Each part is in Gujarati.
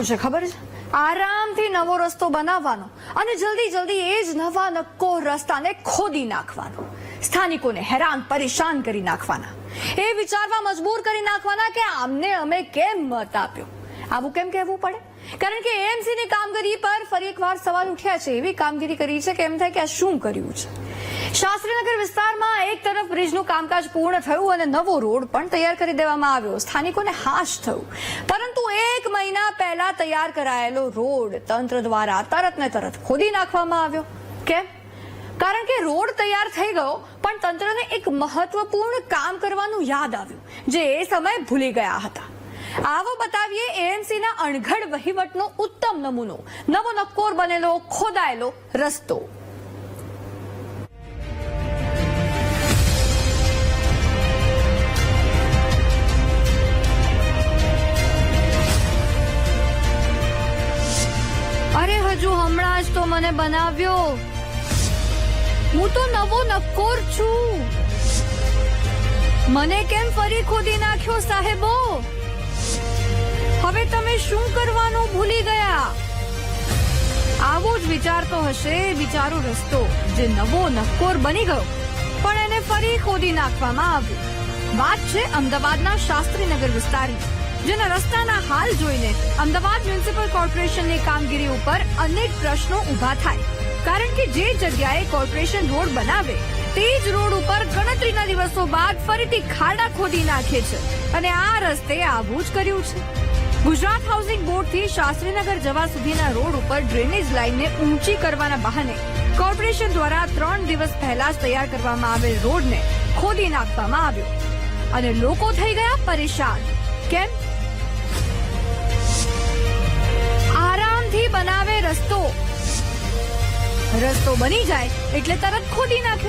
કેવું છે, ખબર છે? આરામથી નવો રસ્તો બનાવવાનો અને જલ્દી જલ્દી એ જ નવા નક્કો રસ્તાને ખોદી નાખવાનો. સ્થાનિકોને હેરાન પરેશાન કરી નાખવાના. એ વિચારવા મજબૂર કરી નાખવાના કે આમને અમે કેમ મત આપ્યો? આવું કેમ કહેવું પડે? કારણ કે એએમસી ની કામગીરી પર ફરી એકવાર સવાલ ઉઠ્યા છે. એવી કામગીરી કરી છે કે એમ થાય કે આ શું કર્યું છે? શાસ્ત્રીનગર વિસ્તારમાં એક તરફ બ્રિજનું કામકાજ પૂર્ણ થયું અને નવો રોડ પણ તૈયાર કરી દેવામાં આવ્યો. સ્થાનિકોને હાશ થયું. પરંતુ એક મહિના પહેલા તૈયાર કરાયેલો રોડ તંત્ર દ્વારા તરત ને તરત ખોદી નાખવામાં આવ્યો. કેમ? કારણ કે રોડ તૈયાર થઈ ગયો, પણ તંત્રને એક મહત્વપૂર્ણ કામ કરવાનું યાદ આવ્યું, જે એ સમયે ભૂલી ગયા હતા. આવો બતાવીએ એએમસીના અણઘડ વહીવટનો ઉત્તમ નમૂનો. નવો નક્કોર બનેલો, ખોદાયેલો રસ્તો. મને બનાવ્યો. હું તો નવો નક્કોર છું. મને કેમ ફરી ખોદી નાખ્યો સાહેબો? હવે તમે શું કરવાનું ભૂલી ગયા? આવો જ વિચારતો હશે, વિચારો રસ્તો, જે નવો નક્કોર બની ગયો. પણ એને ફરી ખોદી નાખવામાં આવ્યો. વાત છે અમદાવાદના શાસ્ત્રીનગર વિસ્તારની. જેના રસ્તાના હાલ જોઈને અમદાવાદ મ્યુનિસિપલ કોર્પોરેશનની કામગીરી ઉપર અનેક પ્રશ્નો ઊભા થાય. કારણ કે જે જગ્યાએ કોર્પોરેશન રોડ બનાવે, તે જ રોડ ઉપર ગણતરીના દિવસો બાદ ફરીથી ખાડા ખોદી નાખે છે અને આ રસ્તે આવું જ કર્યું છે. ગુજરાત હાઉસિંગ બોર્ડથી શાસ્ત્રીનગર જવા સુધીના રોડ ઉપર ડ્રેનેજ લાઇનને ઊંચી કરવાના બહાને કોર્પોરેશન દ્વારા ત્રણ દિવસ પહેલા તૈયાર કરવામાં આવેલ રોડને ખોદી નાખવામાં આવ્યો. અને લોકો થઈ ગયા પરેશાન. કેમ? આરામથી બનાવે રસ્તો. રસ્તો બની જાય એટલે તરત ખોદી નાખે.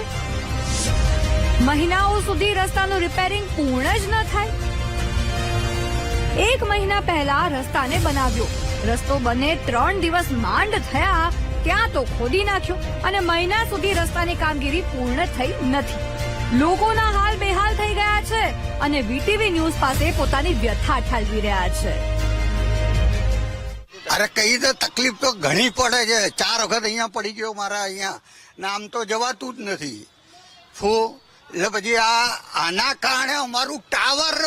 મહિનાઓ સુધી રસ્તાનું રિપેરિંગ પૂર્ણ જ ન થાય. એક મહિના પહેલા રસ્તાને બનાવ્યો. રસ્તો બને ત્રણ દિવસ માંડ થયા ત્યાં તો ખોદી નાખ્યો અને મહિના સુધી રસ્તાની કામગીરી પૂર્ણ થઈ નથી. લોકોના હાલ બેહાલ થઈ ગયા છે અને વીટીવી ન્યૂઝ પાસે પોતાની વ્યથા ઠાલવી રહ્યા છે. અરે કઈ તો તકલીફ તો ઘણી પડે છે. ચાર વખત અહીંયા પડી ગયો મારા અહીંયા. ને આમ તો જવાતું જ નથી. ફો, એટલે પછી આ, આના કારણે અમારું ટાવર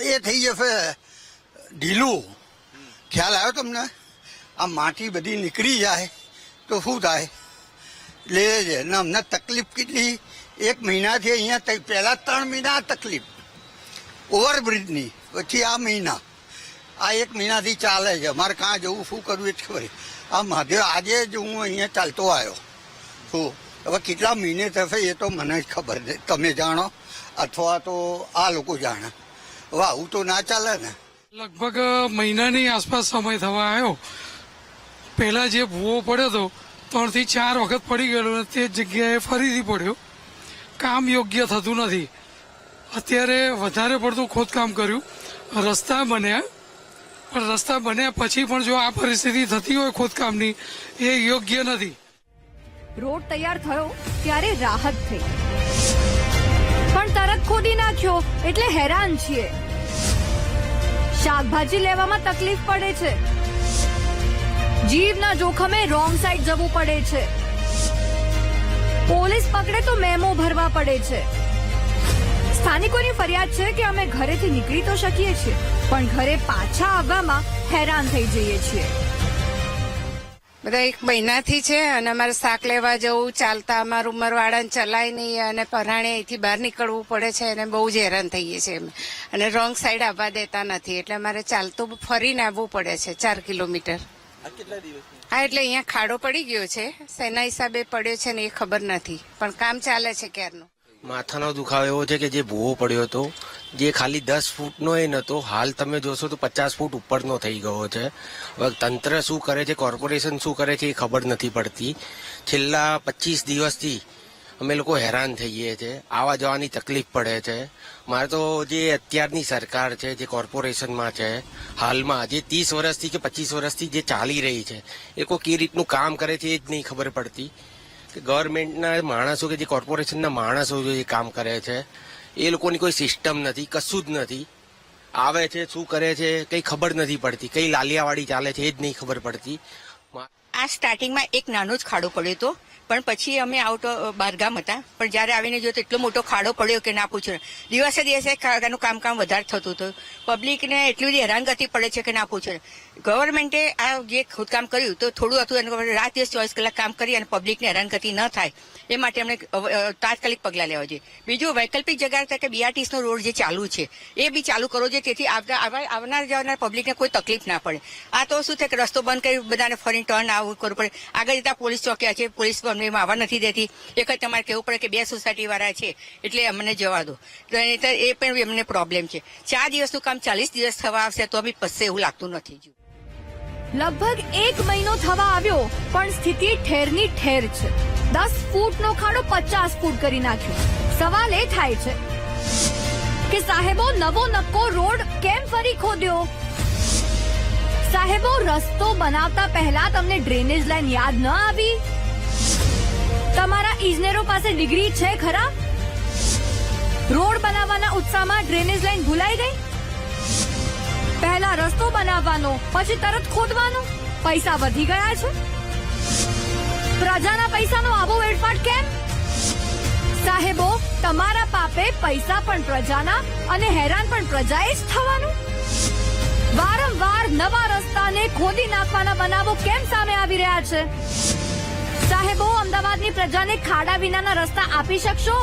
એ થઈ જશે. ઢીલું. ખ્યાલ આવ્યો તમને? આ માટી બધી નીકળી જાય તો શું થાય? એટલે છે ને અમને તકલીફ કેટલી? એક મહિનાથી અહીંયા પહેલાં ત્રણ મહિના તકલીફ. ઓવરબ્રિજની પછી આ મહિના. આ એક મહિનાથી ચાલે છે. અમારે કાં જવું, શું કરવું એ ખબર આ મહાદેવ, આજે જ હું અહીંયા ચાલતો આવ્યો છું. હવે કેટલા મહિને થશે એ તો મને જ ખબર છે. તમે જાણો, અથવા તો આ લોકો જાણે. હવે આવું તો ના ચાલે ને. લગભગ મહિનાની આસપાસ સમય થવા આવ્યો. પહેલાં જે ભૂવો પડ્યો હતો, ત્રણથી ચાર વખત પડી ગયેલો તે જગ્યાએ ફરીથી પડ્યો. કામ યોગ્ય થતું નથી. અત્યારે વધારે પડતું ખોદકામ કર્યું. રસ્તા બન્યા. પણ રસ્તા બન્યા પછી પણ જો આ પરિસ્થિતિ થતી હોય ખોદકામની, એ યોગ્ય નથી. રોડ તૈયાર થયો ત્યારે રાહત થઈ. પણ તરત ખોદી નાખ્યો એટલે હેરાન છીએ. શાકભાજી લેવામાં તકલીફ પડે છે. જીવના જોખમે રોંગ સાઈડ જવું પડે છે. પોલીસ પકડે તો મેમો ભરવા પડે છે. સ્થાનિકોની ફરિયાદ છે કે અમે ઘરેથી નીકળી તો શકીએ છીએ, પણ ઘરે પાછા આવવામાં હેરાન થઈ જઈએ છીએ. બધા એક મહિનાથી છે અને અમારે શાક લેવા જવું, ચાલતા અમારું ઉંમરવાળાને ચલાય નહીં અને પરાણે અહીંથી બહાર નીકળવું પડે છે અને બહુ જ હેરાન થઈએ છીએ અમે. અને રોંગ સાઈડ આવવા દેતા નથી, એટલે અમારે ચાલતું ફરીને આવવું પડે છે, ચાર કિલોમીટર. હા, એટલે અહીંયા ખાડો પડી ગયો છે. શેના હિસાબે પડ્યો છે ને એ ખબર નથી. પણ કામ ચાલે છે ક્યારનું? માથાનો દુખાવો એવો છે કે જે ભૂવો પડ્યો હતો, જે ખાલી દસ ફૂટનો એ નતો હાલ તમે જોશો તો પચાસ ફૂટ ઉપરનો થઈ ગયો છે. હવે તંત્ર શું કરે છે, કોર્પોરેશન શું કરે છે એ ખબર નથી પડતી. છેલ્લા પચીસ દિવસથી અમે લોકો હેરાન થઈએ છીએ આવવા જવાની તકલીફ પડે છે. મારે તો જે અત્યારની સરકાર છે, જે કોર્પોરેશનમાં છે, હાલમાં જે ત્રીસ વર્ષથી કે પચીસ વર્ષથી જે ચાલી રહી છે, એ કોઈ કઈ રીતનું કામ કરે છે એ જ નહીં ખબર પડતી. કે ગવર્મેન્ટના માણસો કે જે કોર્પોરેશનના માણસો જે કામ કરે છે, એ લોકોની કોઈ સિસ્ટમ નથી, કશું જ નથી. આવે છે, શું કરે છે, કઈ ખબર નથી પડતી. કઈ લાલિયાવાડી ચાલે છે એ જ નહીં ખબર પડતી. આ સ્ટાર્ટિંગમાં એક નાનો જ ખાડો પડ્યો હતો. પણ પછી અમે આઉટ બહારગામ હતા. પણ જ્યારે આવીને જોયો એટલો મોટો ખાડો પડ્યો કે ના પૂછો. દિવસે દિવસે ખાડાનું કામ કામ વધારે થતું હતું. પબ્લિકને એટલી બધી હેરાનગતિ પડે છે કે ના પૂછો. ગવર્મેન્ટે આ જે ખોદકામ કર્યું તો થોડું હતું એનું રાત દિવસ ચોવીસ કલાક કામ કરી અને પબ્લિકને હેરાનગતિ ન થાય. એ માટે અમને તાત્કાલિક પગલાં લેવા જોઈએ. બીજું વૈકલ્પિક જગ્યા કે બીઆરટીસનો રોડ જે ચાલુ છે, એ બી ચાલુ કરવો જોઈએ તેથી આવનાર જવાનાર પબ્લિકને કોઈ તકલીફ ના પડે. આ તો શું છે કે રસ્તો બંધ કરી બધાને ફરી ટર્ન આવું કરવું પડે. આગળ જતા પોલીસ ચોક્યા છે, પોલીસ અમને આવવા નથી દેતી. એક જ તમારે કહેવું પડે કે બે સોસાયટી વાળા છે, એટલે અમને જવા દો. તો એ પણ એમને પ્રોબ્લેમ છે. ચાર દિવસનું કામ ચાલીસ દિવસ થવા આવશે તો બી પસશે એવું લાગતું નથી લગભગ એક મહિનો થવા આવ્યો, પણ સ્થિતિ ઠેરની ઠેર છે. દસ ફૂટનો ખાડો પચાસ ફૂટ કરી નાખ્યો. સવાલ એ થાય છે કે સાહેબો, નવો નક્કો રોડ કેમ ફરી ખોદ્યો? સાહેબો, રસ્તો બનાવતા પહેલા તમને ડ્રેનેજ લાઈન યાદ ન આવી? તમારા ઇજનેરો પાસે ડિગ્રી છે ખરા? રોડ બનાવવાના ઉત્સાહમાં ડ્રેનેજ લાઈન ભૂલાઈ ગઈ? પહેલા રસ્તો બનાવવાનો, પછી તરત ખોદવાનો? પૈસા વધી ગયા છે? પ્રજાના પૈસાનો આવો વેડફાટ કેમ? સાહેબો, તમારા પાપે પૈસા પણ પ્રજાના અને હેરાન પણ પ્રજાએ જ થવાનું. વારંવાર નવા રસ્તાને ખોદી નાખવાના બનાવો કેમ સામે આવી રહ્યા છે? સાહેબો, અમદાવાદની પ્રજાને ખાડા વિનાના રસ્તા આપી શકશો?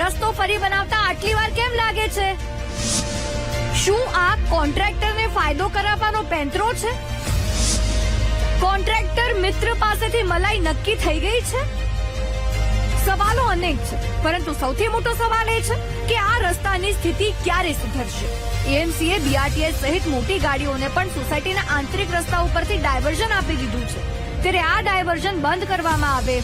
રસ્તો ફરી બનાવતા આટલી વાર કેમ લાગે છે? શું આ કોન્ટ્રાક્ટરને ફાયદો કરાવવાનો પેંતરો છે? કોન્ટ્રાક્ટર મિત્ર પાસેથી મલાઈ નક્કી થઈ ગઈ છે? સવાલો અનેક છે, પરંતુ સૌથી મોટો સવાલ એ છે કે આ રસ્તાની સ્થિતિ ક્યારે સુધરશે? એએમસીએ બીઆરટીએસ સહિત મોટી ગાડીઓને પણ સોસાયટીના આંતરિક રસ્તા ઉપરથી ડાયવર્ઝન આપી દીધું છે. ત્યારે આ ડાયવર્ઝન બંધ કરવામાં આવે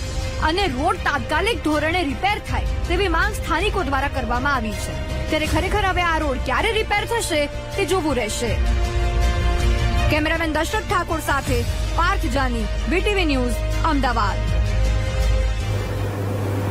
અને રોડ તાત્કાલિક ધોરણે રિપેર થાય તેવી માંગ સ્થાનિકો દ્વારા કરવામાં આવી છે. ત્યારે ખરેખર હવે આ રોડ ક્યારે રિપેર થશે તે જોવું રહેશે. કેમેરામેન દશરથ ઠાકોર સાથે પાર્થ જાની બીટીવી ન્યૂઝ, અમદાવાદ.